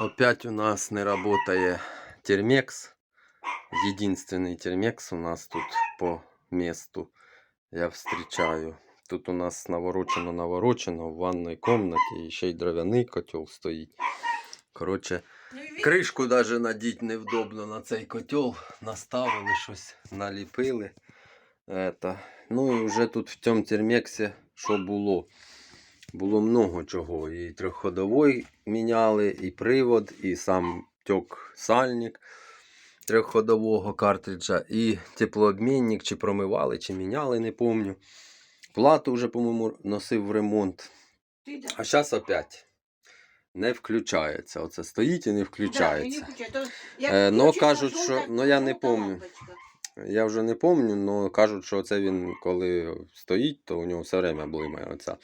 Опять у нас не работает термекс. Единственный термекс у нас тут по месту. Я встречаю. Тут у нас наворочено наворочено в ванной комнаті і ще й дров'яний котел стоїть. Коротше, кришку даже надіть невдобно на цей котел. Наставили щось, наліпили. Это. Ну і вже тут в цьому термексі що було? Було много чого. І трьохходовий міняли, і привод, і сам тьок сальник трьохходового картриджа, і теплообмінник, чи промивали, чи міняли, не помню. Плату вже, по-моєму, носив в ремонт. А зараз опять не включається. Оце стоїть і не включається. Е, но кажуть, що- ну, я не помню. Я вже не пам'ятаю, але кажуть, що це він коли стоїть, то у нього все время блимає. Оця.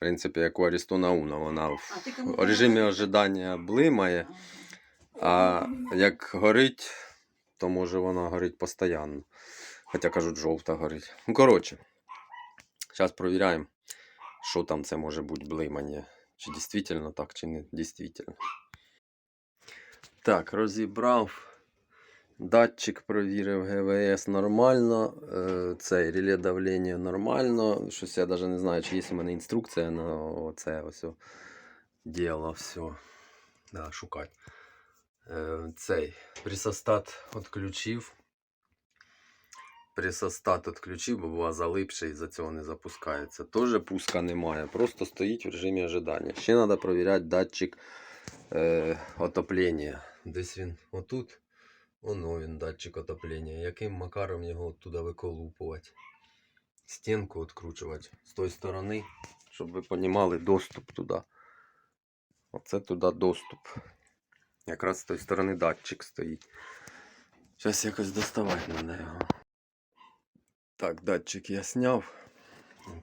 В принципі, як у Арістона Уна, вона в режимі ожидання блимає, а як горить, то може вона горить постійно. Хоча кажуть, жовта горить. Ну, коротше, зараз провіряємо, що там це може бути блимання. Чи дійсно так, чи не дійсно. Так, розібрав. Датчик провірив ГВС нормально. е, Цей реле давлення нормально. Щось я навіть не знаю, чи є у мене інструкція на це ось діло все. Да, шукати. Е, Цей пресостат відключив. Пресостат відключив, бо була залипша і за цього не запускається. Теж пуска немає, просто стоїть в режимі ожидання. Ще треба перевіряти датчик е, отоплення. Десь він отут. Оно він датчик отоплення. Яким макаром його оттуда виколупувати? Стінку відкручувати з тої сторони, щоб ви розуміли доступ туди. Оце туди доступ. Якраз з тої сторони датчик стоїть. Зараз якось доставати треба його. Так, датчик я сняв.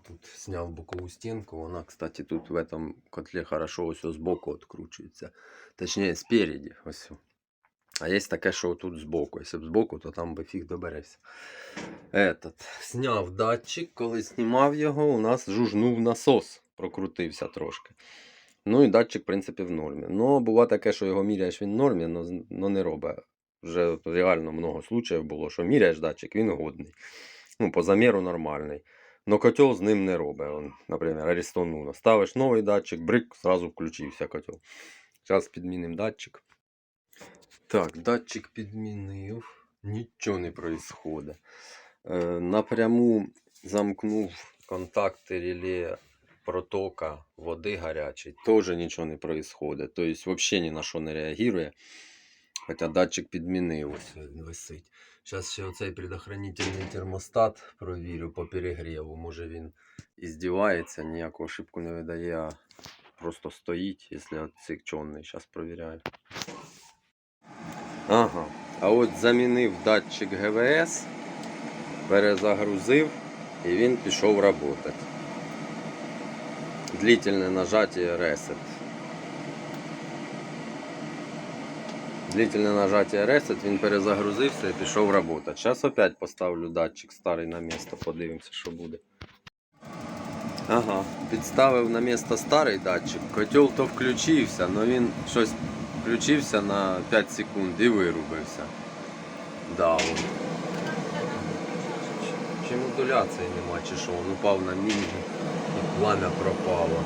Тут сняв бокову стінку. Вона, кстати, тут в этом котлі хорошо ось збоку відкручується. Точніше, спереді. Ось. А є таке, що тут збоку. Якщо б збоку, то там би фіг доберешся. Этот. Сняв датчик, коли знімав його, у нас жужнув насос, прокрутився трошки. Ну і датчик, в принципі, в нормі. Ну, буває таке, що його міряєш він в нормі, але не робить. Вже реально много случаїв було, що міряєш датчик, він годний. Ну, по заміру нормальний. Но котел з ним не робить. Он, наприклад, Uno. Ставиш новий датчик, брик, сразу включився котел. Зараз підмінимо датчик. Так, датчик підмінив. Нічого не происходит. Е, напряму замкнув контакти реле протока води гарячої. Теж нічого не происходит. Тобто взагалі ні на що не реагує. Хоча датчик підмінив, висить. Зараз ще оцей предохранительний термостат провірю по перегріву. Може він здівається, ніяку ошибку не видає, а просто стоїть, якщо відсікчений. Зараз провіряю. Ага. А от замінив датчик ГВС, перезагрузив і він пішов працювати. Длительне нажаття Reset. Длительне нажаття Reset, він перезагрузився і пішов працювати. Зараз опять поставлю датчик старий на місто, подивимося, що буде. Ага, підставив на місто старий датчик. Котел то включився, але він щось включився на 5 секунд і вирубився. Да, он. Чи модуляції нема, чи що, він упав на міні і пламя пропало.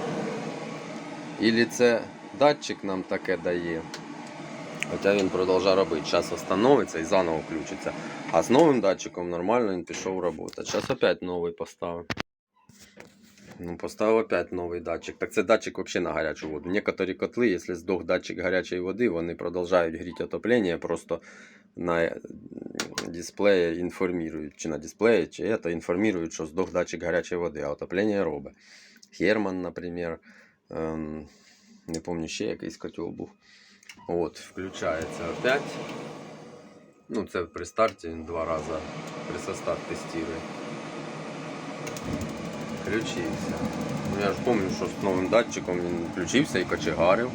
Ілі це датчик нам таке дає. Хоча він продовжує робити. Зараз встановиться і заново включиться. А з новим датчиком нормально він пішов працювати. Зараз опять новий поставив. Ну, поставив опять новий датчик. Так це датчик взагалі на гарячу воду. Некоторі котли, якщо здох датчик гарячої води, вони продовжують гріти отоплення, просто на е, дисплеї інформують, чи на дисплеї, чи це інформують, що здох датчик гарячої води, а отоплення робить. Херман, наприклад, ем, не пам'ятаю, ще якийсь котел був. От, включається опять. Ну, це при старті два рази пресостат тестує. Включився. Ну, я ж пам'ятаю, що з новим датчиком він включився і кочегарив.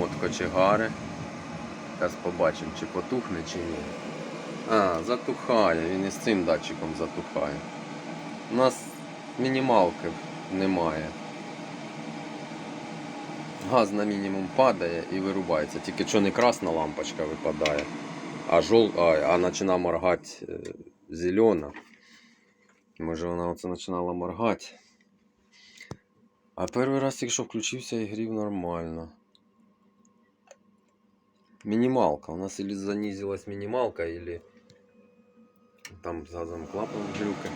От, кочегари. Зараз побачимо, чи потухне, чи ні. А, затухає, він і з цим датчиком затухає. У нас мінімалки немає. газ на мінімум падає і вирубається. Тільки що не красна лампочка випадає, а жол... а, а починає моргати е, зелена. Може вона оце починала моргати. А перший раз, якщо включився і грів нормально. Минималка. У нас или занизилась минималка, или там с газовым клапаном глюка.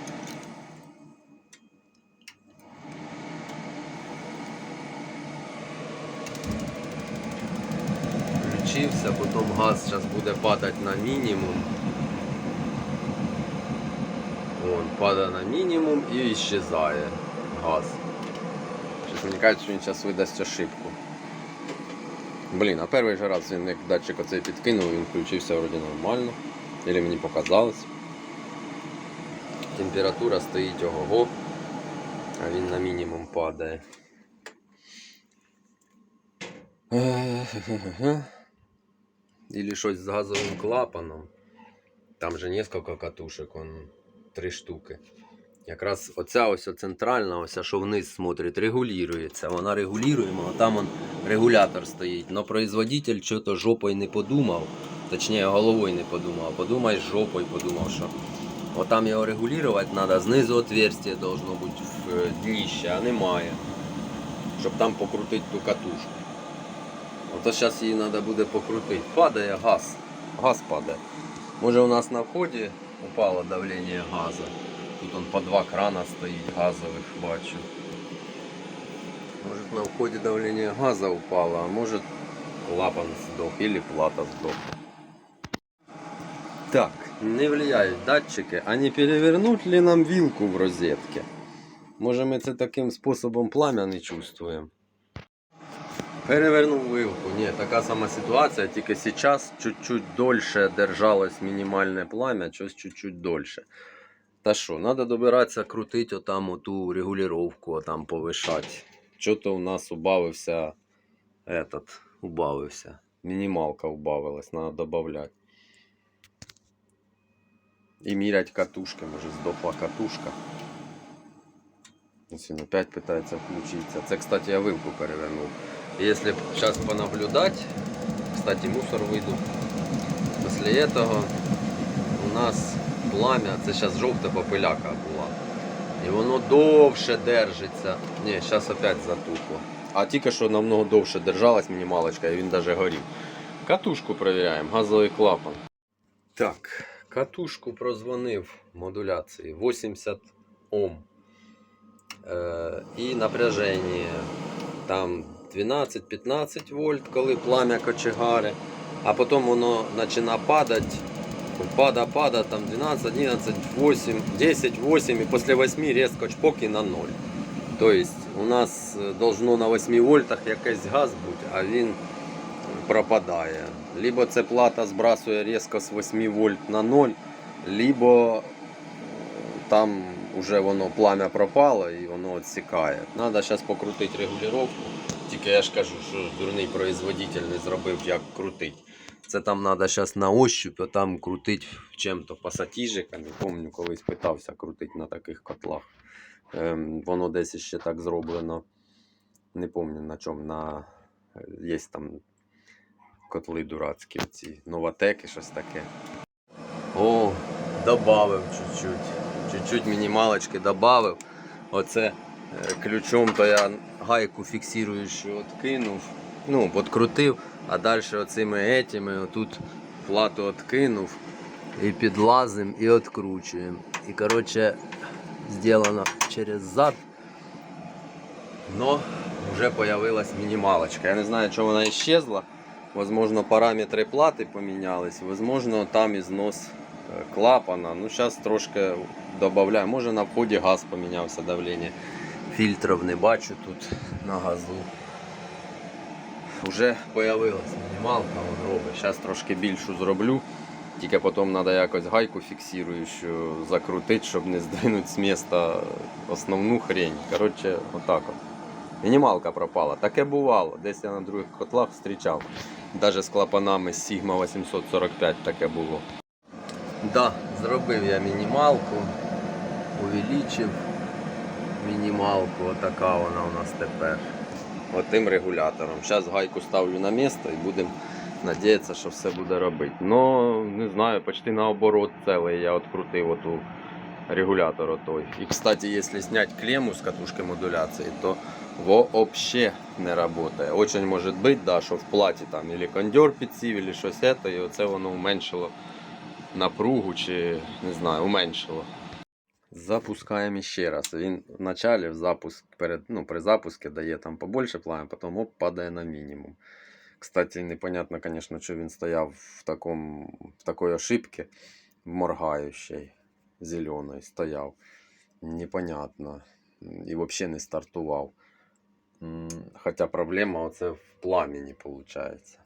Включився, потім газ зараз буде падати на мінімум. Он падає на мінімум і исчезає газ. Щось мені кажуть, що він зараз видасть ошибку. Блін, а перший же раз він як датчик оцей підкинув, він включився вроді нормально. Или мені показалось. Температура стоїть ого-го, а він на мінімум падає. Или щось з газовим клапаном. Там же несколько катушек, он три штуки. Якраз оця ось центральна, ось, що вниз смотрить, регулюється. Вона регулюємо, а там он регулятор стоїть. Но производитель що-то жопою не подумав, точніше головою не подумав. Подумай жопою подумав, що отам його регулювати треба, знизу отверстие должно бути в е, дніще, а немає. Щоб там покрутити ту катушку. Ото зараз її треба буде покрутити. Падає газ. Газ падає. Може у нас на вході упало давлення газу. Тут он по два крана стоїть газових, бачу. Може на вході давлення газу упало, а може клапан здох или плата здохла. Так, не влияють датчики, а не перевернуть ли нам вилку в розетке? Може ми це таким способом пламя не чувствуємо? Перевернув вилку. Ні, така сама ситуація, тільки зараз чуть-чуть дольше держалось мінімальне пламя, щось чуть-чуть дольше. Та що, треба добиратися, крутити отам оту регулювання, отам повишати. Що-то у нас убавився этот, убавився. Мінімалка убавилась, треба додати. І мірять катушки, може здохла катушка. Ось він опять питається включитися. Це, кстати, я вилку перевернув. Если сейчас понаблюдать, кстати, мусор выйду. После этого у нас пламя, це зараз жовта попиляка була. І воно довше держиться. Ні, зараз опять затухло. А тільки що намного довше держалась мінімалочка, і він даже горів. Катушку перевіряємо, газовий клапан. Так, катушку прозвонив модуляції 80 Ом. Е, і напряження там 12-15 вольт, коли пламя кочегари, а потім воно починає падати. Пада, пада, там 12, 11, 8, 10, 8 і після 8 різко чпок і на 0. Тобто у нас е, должно на 8 вольтах якийсь газ бути, а він пропадає. Либо це плата збрасує різко з 8 вольт на 0, либо е, там вже воно пламя пропало і воно відсікає. Треба зараз покрутити регулювання. Тільки я ж кажу, що дурний производитель не зробив, як крутити. Це там треба зараз на ощупь, а там крутити чим-то. Не пам'ятаю, колись питався крутити на таких котлах. Ем, воно десь ще так зроблено. Не пам'ятаю на чому. На... Є там котли дурацькі, ці новотеки, щось таке. О, добавив чуть-чуть. Чуть-чуть мінімалочки добавив. Оце е, ключом то я гайку фіксуючу откинув. Ну, подкрутив, а далі оцими етями отут плату откинув і підлазим і откручуємо. І коротше зроблено через зад. Но вже появилась мінімалочка. Я не знаю, чому вона исчезла. Возможно, параметри плати помінялись, возможно, там ізнос е, клапана. Ну, зараз трошки додаю. Може на вході газ помінявся давлення. Фільтрів не бачу тут на газу. Вже появилась мінімалка, робить. Зараз трошки більшу зроблю. Тільки потім треба якось гайку фіксуючу закрутити, щоб не здвинути з міста основну хрень. Коротше, отак от. Мінімалка пропала. Таке бувало. Десь я на других котлах зустрічав. Навіть з клапанами Sigma 845 таке було. Да, зробив я мінімалку, увеличив мінімалку, отака вона у нас тепер. отим регулятором. Зараз гайку ставлю на місце і будемо надіятися, що все буде робити. Ну, не знаю, почти наоборот цілий я відкрутив оту регулятор отой. І, кстати, якщо зняти клемму з катушки модуляції, то вообще не работає. Очень може бути, да, що в платі там или кондьор підсів, или щось це, і оце воно уменшило напругу, чи не знаю, уменшило. Запускаємо ще раз. Він в началі в запуск, перед, ну, при запуску дає там побольше пламя, потім оп, падає на мінімум. Кстати, непонятно, конечно, що він стояв в, такому, в такої ошибці, в моргаючій, зеленої стояв. Непонятно. І взагалі не стартував. Хоча проблема оце в пламені виходить.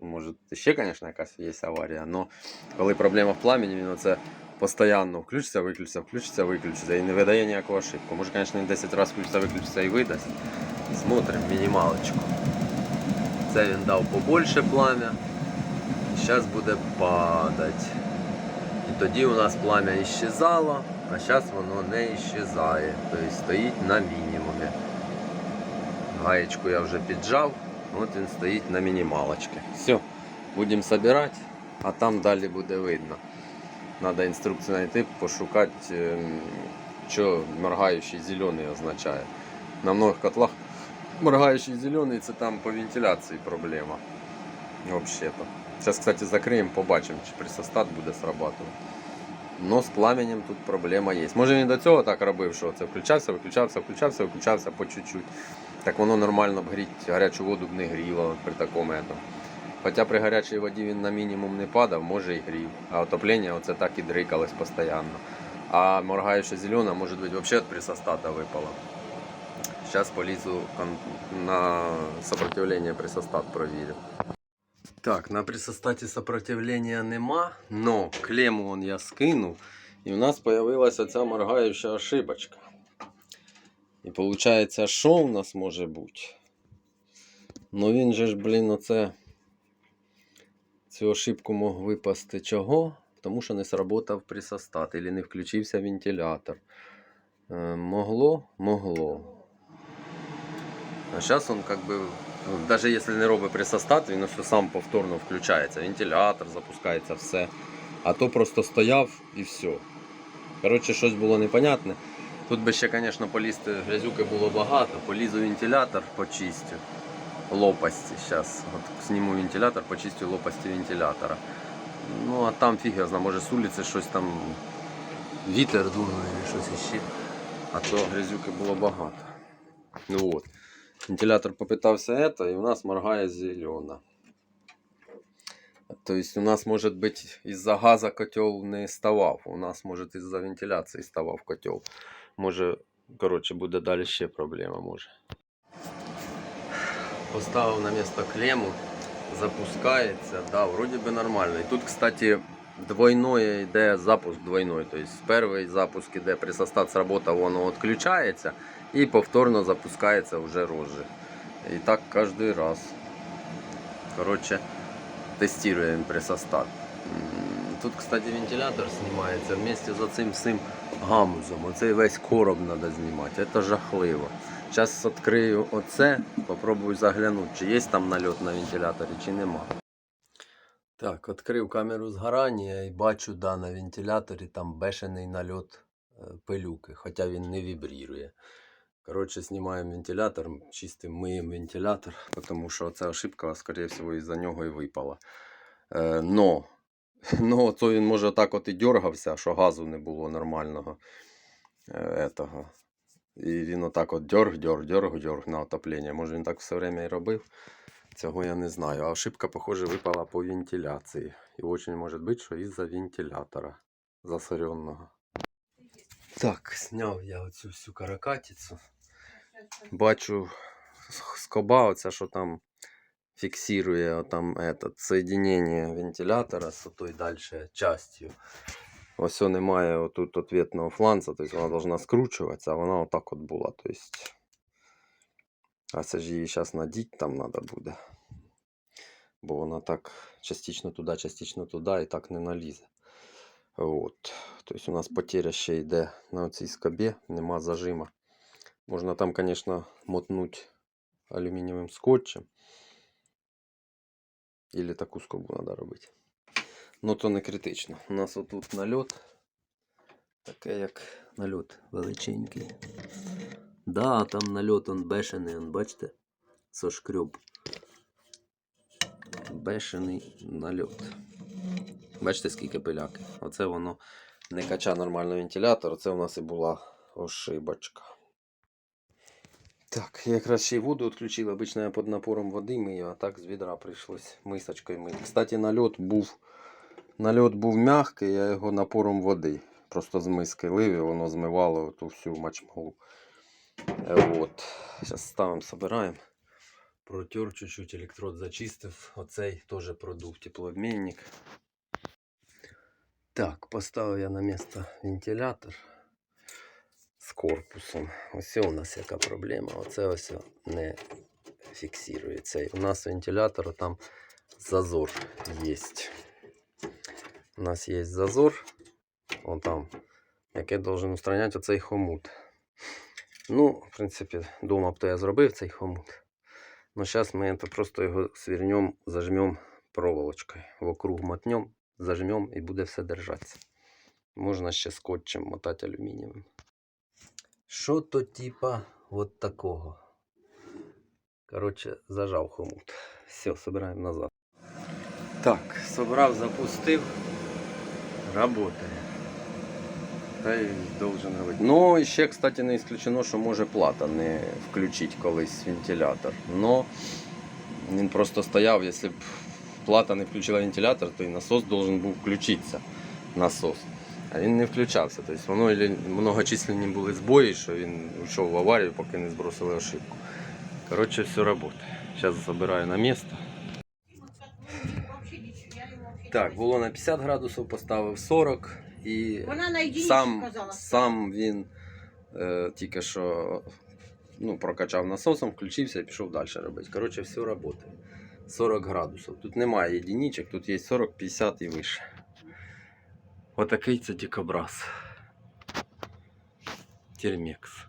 Може, ще, звісно, якась є аварія, але коли проблема в пламені, він оце постійно включиться, виключиться, включиться, виключиться і не видає ніякого ошибку. Може, звісно, він 10 разів включиться, виключиться і видасть. Смотрим мінімалочку. Це він дав побольше пламя. І зараз буде падати. І тоді у нас пламя іщезало, а зараз воно не іщезає. Тобто стоїть на мінімумі. Гаєчку я вже піджав, от він стоїть на мінімалочці. Все, будемо збирати, а там далі буде видно. Надо інструкцію знайти, пошукати, ем, що моргаючий зелений означає. На многих котлах моргаючий зелений це там по вентиляції проблема. Вообще-то. Зараз, кстати, закриємо, побачимо, чи присостат буде срабатувати. Но з пламенем тут проблема є. Може він до цього так робив, що це включався, виключався, включався, виключався по чуть-чуть. Так воно нормально б гріть, гарячу воду б не гріло при такому. ето. Хоча при гарячій воді він на мінімум не падав, може і грів. А отоплення оце так і дрикалось постійно. А моргаюча зелена, може бути, взагалі присостата випало. Зараз полізу на сопротивление присостат провірю. Так, на присостаті сопротивлення нема, но клему он я скинув, і у нас появилася ця моргаюча ошибочка. І виходить, що у нас може бути? Ну він же ж, блін, оце цю ошибку мог випасти чого? Тому що не сработав присостат, або не включився вентилятор. Е, могло? Могло. А зараз он как ну, даже если не робить присостат, він сам повторно включається. Вентилятор запускається, все. А то просто стояв і все. Коротше, щось було непонятне. Тут би ще, звісно, полізти грязюки було багато. Полізу вентилятор, почистю. Лопасті зараз. От зніму вентилятор, почистю лопасті вентилятора. Ну, а там фіг я знаю, може з вулиці щось там вітер дує, чи щось іще. А то грязюки було багато. Ну от. Вентилятор попитався это, і у нас моргає зелена. То есть у нас, может быть, из-за газа котел не ставав. У нас, может, из-за вентиляції ставав котел. Може, коротше, буде далі ще проблема, може. Поставив на місто клему, запускається, да, вроді би нормально. І тут, кстати, двойное йде запуск двойной. Тобто перший запуск іде присостат сработав, воно відключається і повторно запускається вже розжиг. І так кожен раз. Коротше, тестуємо присостат. Тут, кстати, вентилятор знімається вместе з цим гамузом. Оцей весь короб треба знімати. Це жахливо. Зараз відкрию оце, попробую заглянути, чи є там нальот на вентиляторі, чи нема. Так, відкрив камеру згорання і бачу, да, на вентиляторі там бешений нальот е, пилюки, хоча він не вібрірує. Коротше, знімаємо вентилятор, чистим миємо вентилятор, тому що ця ошибка, скоріше всього, із-за нього і випала. Е, но, но то він може так от і дергався, що газу не було нормального. Е, етого. І він отак от дьорг, дьорг, дьорг, дьорг на отоплення. Може він так все время і робив. Цього я не знаю. А ошибка, похоже, випала по вентиляції. І дуже може бути, що із-за вентилятора засоренного. Так, зняв я оцю всю каракатицю. Бачу скоба, оця, що там фіксує там соединение вентилятора з той далі частю. Ось о, немає отут ответного фланца, тобто вона должна скручуватися, а вона отак от була. Тобто, а це ж її зараз надіть там треба буде. Бо вона так частично туди, частично туди і так не налізе. От. Тобто у нас потеря ще йде на цій скобі, нема зажима. Можна там, звісно, мотнути алюмінієвим скотчем. Ілі таку скобу треба робити. Ну то не критично. У нас отут нальот. Таке як нальот величенький. Да, там нальот он бешений, он, бачите? Сошкреб. Бешений нальот. Бачите, скільки пиляки. Оце воно не кача нормально вентилятор. Оце у нас і була ошибочка. Так, якраз ще й воду відключили. Обично я під напором води мию, а так з відра прийшлось мисочкою мити. Кстати, нальот був, нальот був м'який, я його напором води. Просто з миски лив воно змивало ту всю мачмалу. Е, От. Зараз ставимо, собираємо. Протер чуть-чуть, електрод зачистив. Оцей теж продув теплообмінник. Так, поставив я на місце вентилятор з корпусом. Ось у нас яка проблема. Оце ось не фіксується. У нас вентилятор там зазор є. У нас є зазор. Вон там, який должен устраняти оцей хомут. Ну, в принципі, дома б то я зробив цей хомут. Но зараз ми это просто його свернем, зажмем проволочкою. Вокруг мотнем, зажмем і буде все держатися. Можна ще скотчем мотати алюмінієвим. Що то типа вот такого. Короче, зажав хомут. Все, собираємо назад. Так, собрав, запустив. Работає. Та й должен робити. Ну, ще, кстати, не исключено, що може плата не включить колись вентилятор. Но він просто стояв, якщо б плата не включила вентилятор, то і насос должен був включитися. Насос. А він не включався. Тобто воно многочисленні були збої, що він йшов в аварію, поки не збросили ошибку. Коротше, все працює. Зараз забираю на місце. Так, було на 50 градусів, поставив 40 і Вона сам, сам він е, тільки що ну, прокачав насосом, включився і пішов далі робити. Коротше, все працює. 40 градусів. Тут немає єдиничок, тут є 40, 50 і вище. Отакий це дикобраз. Термекс.